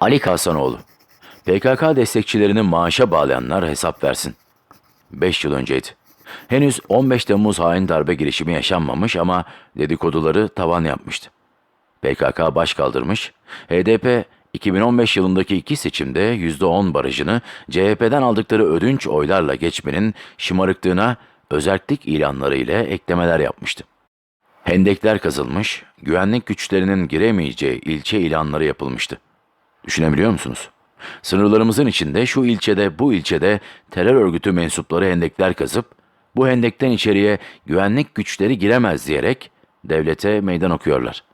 Ali Kasanoğlu. PKK destekçilerini maaşa bağlayanlar hesap versin. 5 yıl önceydi. Henüz 15 Temmuz hain darbe girişimi yaşanmamış ama dedikoduları tavan yapmıştı. PKK baş kaldırmış, HDP 2015 yılındaki iki seçimde %10 barajını CHP'den aldıkları ödünç oylarla geçmenin şımarıklığına özerklik ilanları ile eklemeler yapmıştı. Hendekler kazılmış, güvenlik güçlerinin giremeyeceği ilçe ilanları yapılmıştı. Düşünebiliyor musunuz? Sınırlarımızın içinde şu ilçede bu ilçede terör örgütü mensupları hendekler kazıp bu hendekten içeriye güvenlik güçleri giremez diyerek devlete meydan okuyorlar.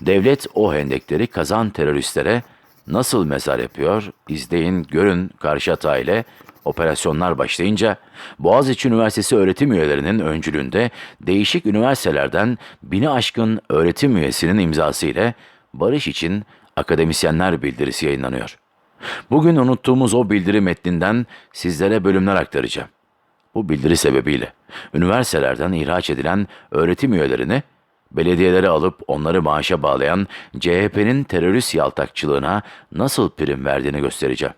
Devlet o hendekleri kazan teröristlere nasıl mezar yapıyor izleyin görün karşı hata ile operasyonlar başlayınca Boğaziçi Üniversitesi öğretim üyelerinin öncülüğünde değişik üniversitelerden bini aşkın öğretim üyesinin imzası ile barış için akademisyenler bildirisi yayınlanıyor. Bugün unuttuğumuz o bildiri metninden sizlere bölümler aktaracağım. Bu bildiri sebebiyle üniversitelerden ihraç edilen öğretim üyelerini belediyelere alıp onları maaşa bağlayan CHP'nin terörist yaltakçılığına nasıl prim verdiğini göstereceğim.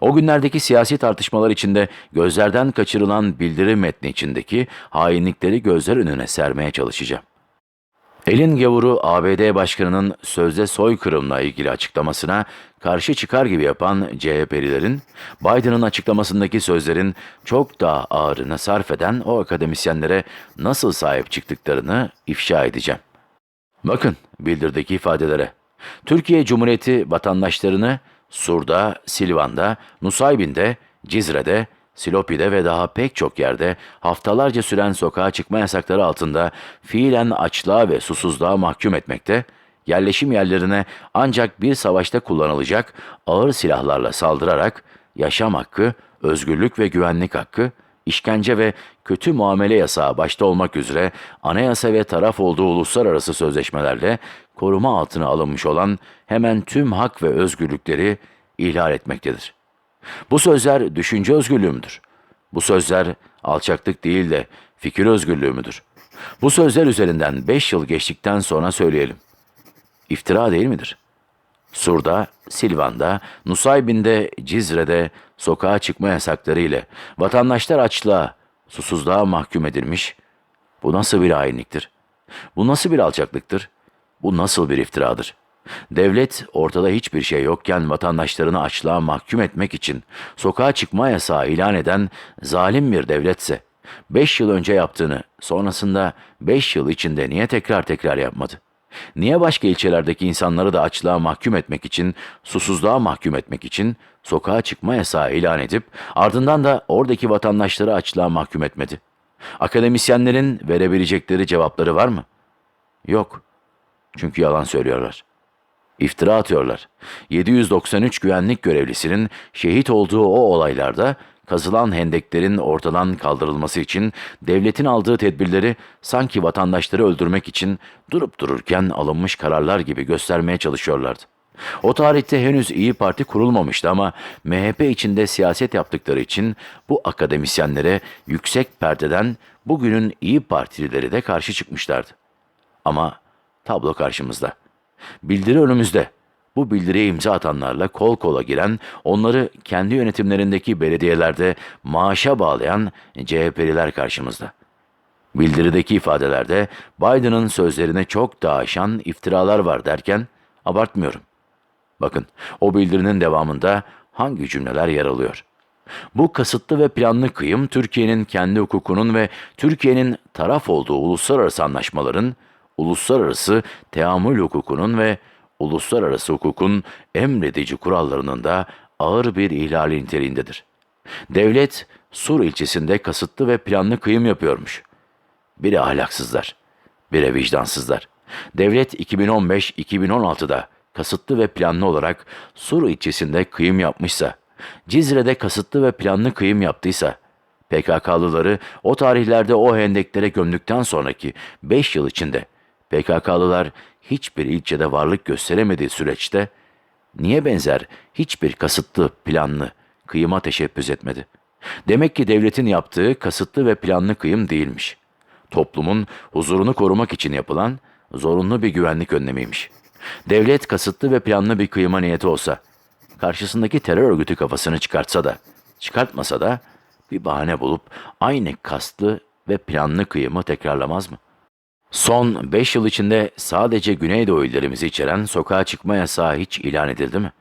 O günlerdeki siyasi tartışmalar içinde gözlerden kaçırılan bildiri metni içindeki hainlikleri gözler önüne sermeye çalışacağım. Elin gavuru ABD Başkanı'nın sözde soykırımla ilgili açıklamasına karşı çıkar gibi yapan CHP'lilerin, Biden'ın açıklamasındaki sözlerin çok daha ağırını sarf eden o akademisyenlere nasıl sahip çıktıklarını ifşa edeceğim. Bakın bildirdeki ifadelere. Türkiye Cumhuriyeti vatandaşlarını Sur'da, Silvan'da, Nusaybin'de, Cizre'de, Silopi'de ve daha pek çok yerde haftalarca süren sokağa çıkma yasakları altında fiilen açlığa ve susuzluğa mahkum etmekte, yerleşim yerlerine ancak bir savaşta kullanılacak ağır silahlarla saldırarak yaşam hakkı, özgürlük ve güvenlik hakkı, işkence ve kötü muamele yasağı başta olmak üzere anayasa ve taraf olduğu uluslararası sözleşmelerle koruma altına alınmış olan hemen tüm hak ve özgürlükleri ihlal etmektedir. Bu sözler düşünce özgürlüğü müdür? Bu sözler alçaklık değil de fikir özgürlüğü müdür? Bu sözler üzerinden beş yıl geçtikten sonra söyleyelim. İftira değil midir? Sur'da, Silvan'da, Nusaybin'de, Cizre'de sokağa çıkma yasakları ile vatandaşlar açlığa, susuzluğa mahkum edilmiş. Bu nasıl bir hainliktir? Bu nasıl bir alçaklıktır? Bu nasıl bir iftiradır? Devlet ortada hiçbir şey yokken vatandaşlarını açlığa mahkum etmek için sokağa çıkma yasağı ilan eden zalim bir devletse, 5 yıl önce yaptığını sonrasında 5 yıl içinde niye tekrar tekrar yapmadı? Niye başka ilçelerdeki insanları da açlığa mahkum etmek için, susuzluğa mahkum etmek için sokağa çıkma yasağı ilan edip ardından da oradaki vatandaşları açlığa mahkum etmedi? Akademisyenlerin verebilecekleri cevapları var mı? Yok. Çünkü yalan söylüyorlar. İftira atıyorlar. 793 güvenlik görevlisinin şehit olduğu o olaylarda kazılan hendeklerin ortadan kaldırılması için devletin aldığı tedbirleri sanki vatandaşları öldürmek için durup dururken alınmış kararlar gibi göstermeye çalışıyorlardı. O tarihte henüz İyi Parti kurulmamıştı ama MHP içinde siyaset yaptıkları için bu akademisyenlere yüksek perdeden bugünün İyi Partilileri de karşı çıkmışlardı. Ama tablo karşımızda. Bildiri önümüzde. Bu bildiriye imza atanlarla kol kola giren, onları kendi yönetimlerindeki belediyelerde maaşa bağlayan CHP'liler karşımızda. Bildirideki ifadelerde Biden'ın sözlerine çok daha aşan iftiralar var derken abartmıyorum. Bakın o bildirinin devamında hangi cümleler yer alıyor? Bu kasıtlı ve planlı kıyım Türkiye'nin kendi hukukunun ve Türkiye'nin taraf olduğu uluslararası anlaşmaların, uluslararası teamül hukukunun ve uluslararası hukukun emredici kurallarının da ağır bir ihlali niteliğindedir. Devlet Sur ilçesinde kasıtlı ve planlı kıyım yapıyormuş. Biri ahlaksızlar, biri vicdansızlar. Devlet 2015-2016'da kasıtlı ve planlı olarak Sur ilçesinde kıyım yapmışsa, Cizre'de kasıtlı ve planlı kıyım yaptıysa, PKK'lıları o tarihlerde o hendeklere gömdükten sonraki 5 yıl içinde PKK'lılar hiçbir ilçede varlık gösteremediği süreçte niye benzer hiçbir kasıtlı, planlı kıyıma teşebbüs etmedi? Demek ki devletin yaptığı kasıtlı ve planlı kıyım değilmiş. Toplumun huzurunu korumak için yapılan zorunlu bir güvenlik önlemiymiş. Devlet kasıtlı ve planlı bir kıyıma niyeti olsa, karşısındaki terör örgütü kafasını çıkartsa da, çıkartmasa da bir bahane bulup aynı kastlı ve planlı kıyımı tekrarlamaz mı? Son 5 yıl içinde sadece Güneydoğu illerimizi içeren sokağa çıkma yasağı hiç ilan edildi mi?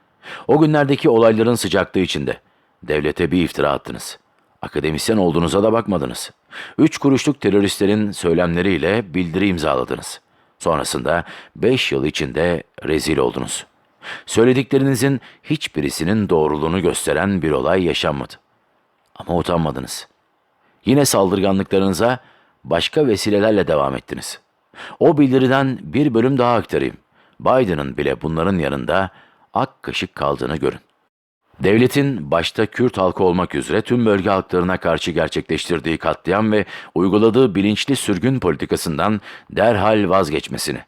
O günlerdeki olayların sıcaklığı içinde devlete bir iftira attınız. Akademisyen olduğunuza da bakmadınız. Üç kuruşluk teröristlerin söylemleriyle bildiri imzaladınız. Sonrasında 5 yıl içinde rezil oldunuz. Söylediklerinizin hiçbirisinin doğruluğunu gösteren bir olay yaşanmadı. Ama utanmadınız. Yine saldırganlıklarınıza başka vesilelerle devam ettiniz. O bildiriden bir bölüm daha aktarayım. Biden'ın bile bunların yanında ak kaşık kaldığını görün. Devletin başta Kürt halkı olmak üzere tüm bölge halklarına karşı gerçekleştirdiği katliam ve uyguladığı bilinçli sürgün politikasından derhal vazgeçmesini.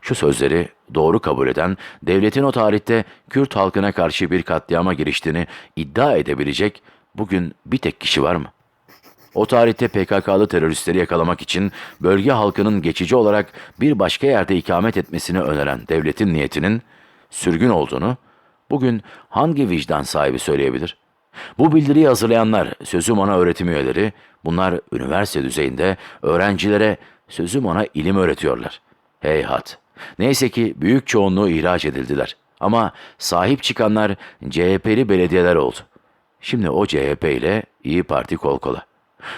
Şu sözleri doğru kabul eden, devletin o tarihte Kürt halkına karşı bir katliama giriştiğini iddia edebilecek bugün bir tek kişi var mı? O tarihte PKK'lı teröristleri yakalamak için bölge halkının geçici olarak bir başka yerde ikamet etmesini öneren devletin niyetinin sürgün olduğunu bugün hangi vicdan sahibi söyleyebilir? Bu bildiriyi hazırlayanlar, sözüm ona öğretim üyeleri, bunlar üniversite düzeyinde öğrencilere sözüm ona ilim öğretiyorlar. Heyhat! Neyse ki büyük çoğunluğu ihraç edildiler. Ama sahip çıkanlar CHP'li belediyeler oldu. Şimdi o CHP ile İyi Parti kol kola.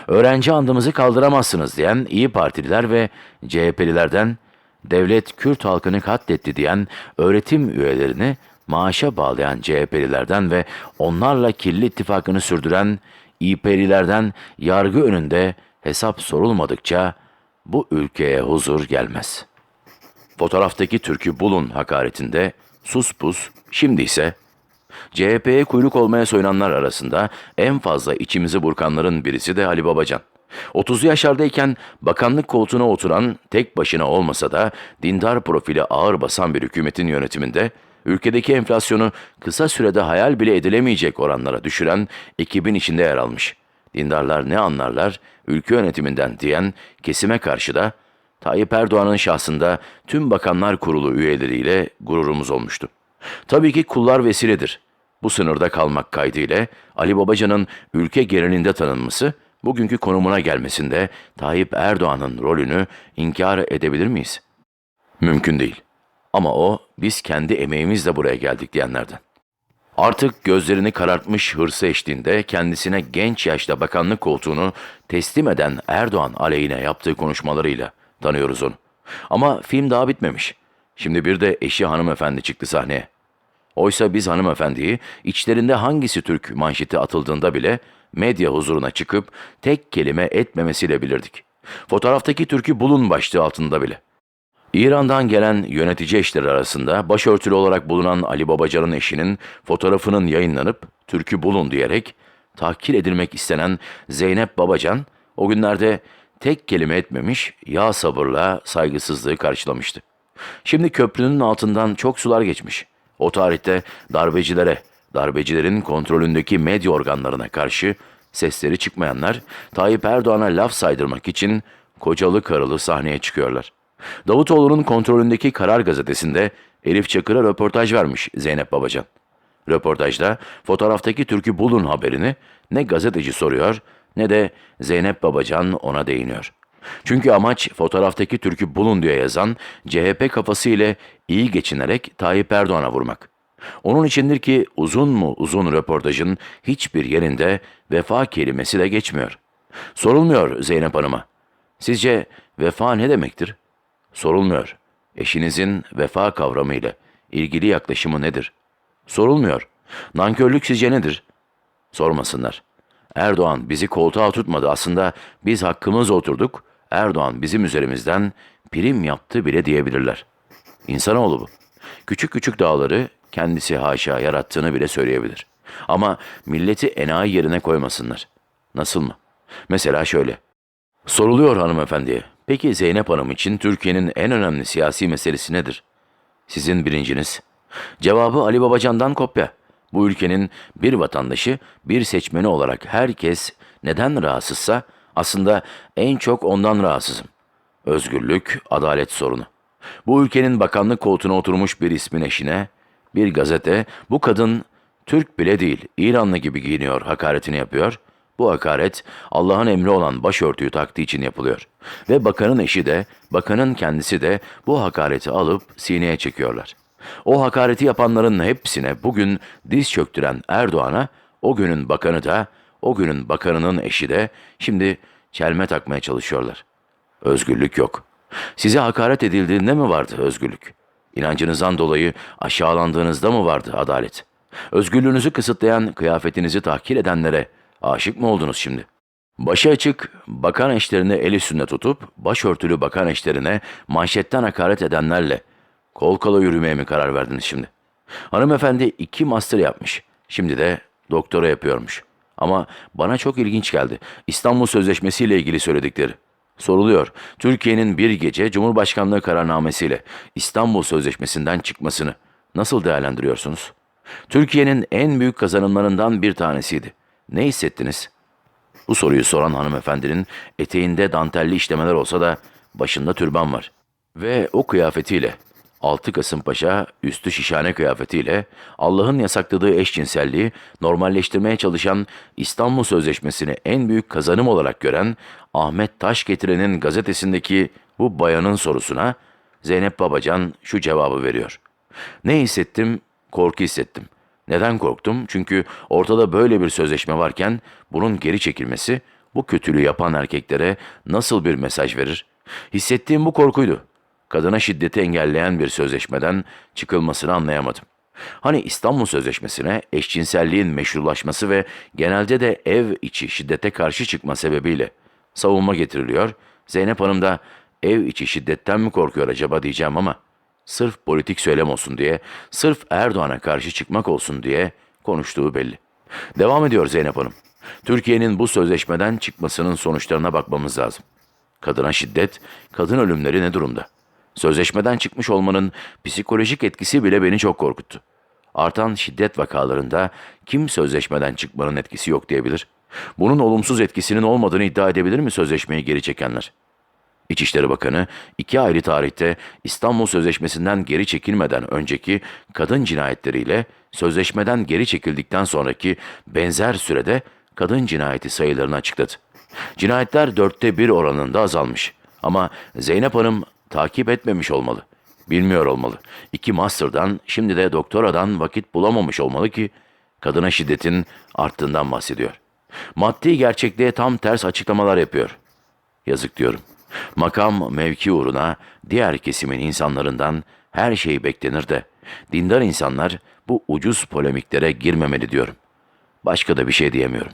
Öğrenci andımızı kaldıramazsınız diyen İyi Partililer ve CHP'lilerden devlet Kürt halkını katletti diyen öğretim üyelerini maaşa bağlayan CHP'lilerden ve onlarla kirli ittifakını sürdüren İYP'lilerden yargı önünde hesap sorulmadıkça bu ülkeye huzur gelmez. Fotoğraftaki türkü bulun hakaretinde sus pus, şimdi ise CHP'ye kuyruk olmaya soyunanlar arasında en fazla içimizi burkanların birisi de Ali Babacan. 30'lu yaşlardayken bakanlık koltuğuna oturan tek başına olmasa da dindar profili ağır basan bir hükümetin yönetiminde ülkedeki enflasyonu kısa sürede hayal bile edilemeyecek oranlara düşüren ekibin içinde yer almış. Dindarlar ne anlarlar ülke yönetiminden diyen kesime karşı da Tayyip Erdoğan'ın şahsında tüm bakanlar kurulu üyeleriyle gururumuz olmuştu. Tabii ki kullar vesiledir. Bu sınırda kalmak kaydıyla Ali Babacan'ın ülke genelinde tanınması, bugünkü konumuna gelmesinde Tayyip Erdoğan'ın rolünü inkar edebilir miyiz? Mümkün değil. Ama o, biz kendi emeğimizle buraya geldik diyenlerden. Artık gözlerini karartmış hırsı eşliğinde kendisine genç yaşta bakanlık koltuğunu teslim eden Erdoğan aleyhine yaptığı konuşmalarıyla tanıyoruz onu. Ama film daha bitmemiş. Şimdi bir de eşi hanımefendi çıktı sahneye. Oysa biz hanımefendiyi içlerinde hangisi Türk manşeti atıldığında bile medya huzuruna çıkıp tek kelime etmemesiyle bilirdik. Fotoğraftaki türkü bulun başlığı altında bile. İran'dan gelen yönetici eşleri arasında başörtülü olarak bulunan Ali Babacan'ın eşinin fotoğrafının yayınlanıp türkü bulun diyerek tahkir edilmek istenen Zeynep Babacan o günlerde tek kelime etmemiş ya sabırla saygısızlığı karşılamıştı. Şimdi köprünün altından çok sular geçmiş. O tarihte darbecilere, darbecilerin kontrolündeki medya organlarına karşı sesleri çıkmayanlar Tayyip Erdoğan'a laf saydırmak için kocalı karılı sahneye çıkıyorlar. Davutoğlu'nun kontrolündeki Karar Gazetesi'nde Elif Çakır'a röportaj vermiş Zeynep Babacan. Röportajda fotoğraftaki türkü bulun haberini ne gazeteci soruyor ne de Zeynep Babacan ona değiniyor. Çünkü amaç fotoğraftaki türkü bulun diye yazan CHP kafası ile iyi geçinerek Tayyip Erdoğan'a vurmak. Onun içindir ki uzun mu uzun röportajın hiçbir yerinde vefa kelimesi de geçmiyor. Sorulmuyor Zeynep Hanım'a. Sizce vefa ne demektir? Sorulmuyor. Eşinizin vefa kavramı ile ilgili yaklaşımı nedir? Sorulmuyor. Nankörlük sizce nedir? Sormasınlar. Erdoğan bizi koltuğa oturtmadı. Aslında biz hakkımız oturduk. Erdoğan bizim üzerimizden prim yaptı bile diyebilirler. İnsanoğlu bu. Küçük küçük dağları kendisi haşa yarattığını bile söyleyebilir. Ama milleti enayi yerine koymasınlar. Nasıl mı? Mesela şöyle. Soruluyor hanımefendiye. Peki Zeynep Hanım için Türkiye'nin en önemli siyasi meselesi nedir? Sizin birinciniz. Cevabı Ali Babacan'dan kopya. Bu ülkenin bir vatandaşı, bir seçmeni olarak herkes neden rahatsızsa aslında en çok ondan rahatsızım. Özgürlük, adalet sorunu. Bu ülkenin bakanlık koltuğuna oturmuş bir ismin eşine Bir gazete bu kadın Türk bile değil İranlı gibi giyiniyor hakaretini yapıyor. Bu hakaret Allah'ın emri olan başörtüyü taktığı için yapılıyor. Ve bakanın eşi de, bakanın kendisi de bu hakareti alıp sineye çekiyorlar. O hakareti yapanların hepsine bugün diz çöktüren Erdoğan'a o günün bakanı da, o günün bakanının eşi de şimdi çelme takmaya çalışıyorlar. Özgürlük yok. Size hakaret edildiğinde mi vardı özgürlük? İnancınızdan dolayı aşağılandığınızda mı vardı adalet? Özgürlüğünüzü kısıtlayan, kıyafetinizi tahkir edenlere aşık mı oldunuz şimdi? Başı açık, bakan eşlerini el üstünde tutup, başörtülü bakan eşlerine manşetten hakaret edenlerle kol kola yürümeye mi karar verdiniz şimdi? Hanımefendi iki master yapmış. Şimdi de doktora yapıyormuş. Ama bana çok ilginç geldi. İstanbul Sözleşmesi ile ilgili söyledikleri. Soruluyor. Türkiye'nin bir gece Cumhurbaşkanlığı kararnamesiyle İstanbul Sözleşmesi'nden çıkmasını nasıl değerlendiriyorsunuz? Türkiye'nin en büyük kazanımlarından bir tanesiydi. Ne hissettiniz? Bu soruyu soran hanımefendinin eteğinde dantelli işlemeler olsa da başında türban var. Ve o kıyafetiyle 6 Kasımpaşa üstü şişhane kıyafetiyle Allah'ın yasakladığı eşcinselliği normalleştirmeye çalışan İstanbul Sözleşmesi'ni en büyük kazanım olarak gören Ahmet Taş getirenin gazetesindeki bu bayanın sorusuna Zeynep Babacan şu cevabı veriyor. Ne hissettim? Korku hissettim. Neden korktum? Çünkü ortada böyle bir sözleşme varken bunun geri çekilmesi bu kötülüğü yapan erkeklere nasıl bir mesaj verir? Hissettiğim bu korkuydu. Kadına şiddeti engelleyen bir sözleşmeden çıkılmasını anlayamadım. Hani İstanbul Sözleşmesi'ne eşcinselliğin meşrulaşması ve genelde de ev içi şiddete karşı çıkma sebebiyle savunma getiriliyor. Zeynep Hanım da ev içi şiddetten mi korkuyor acaba diyeceğim ama sırf politik söylem olsun diye, sırf Erdoğan'a karşı çıkmak olsun diye konuştuğu belli. Devam ediyor Zeynep Hanım. Türkiye'nin bu sözleşmeden çıkmasının sonuçlarına bakmamız lazım. Kadına şiddet, kadın ölümleri ne durumda? Sözleşmeden çıkmış olmanın psikolojik etkisi bile beni çok korkuttu. Artan şiddet vakalarında kim sözleşmeden çıkmanın etkisi yok diyebilir? Bunun olumsuz etkisinin olmadığını iddia edebilir mi sözleşmeyi geri çekenler? İçişleri Bakanı iki ayrı tarihte İstanbul Sözleşmesi'nden geri çekilmeden önceki kadın cinayetleriyle sözleşmeden geri çekildikten sonraki benzer sürede kadın cinayeti sayılarını açıkladı. Cinayetler dörtte bir oranında azalmış. Ama Zeynep Hanım takip etmemiş olmalı. Bilmiyor olmalı. İki master'dan şimdi de doktoradan vakit bulamamış olmalı ki kadına şiddetin arttığından bahsediyor. Maddi gerçekliğe tam ters açıklamalar yapıyor. Yazık diyorum. Makam mevki uğruna diğer kesimin insanlarından her şey beklenir de dindar insanlar bu ucuz polemiklere girmemeli diyorum. Başka da bir şey diyemiyorum.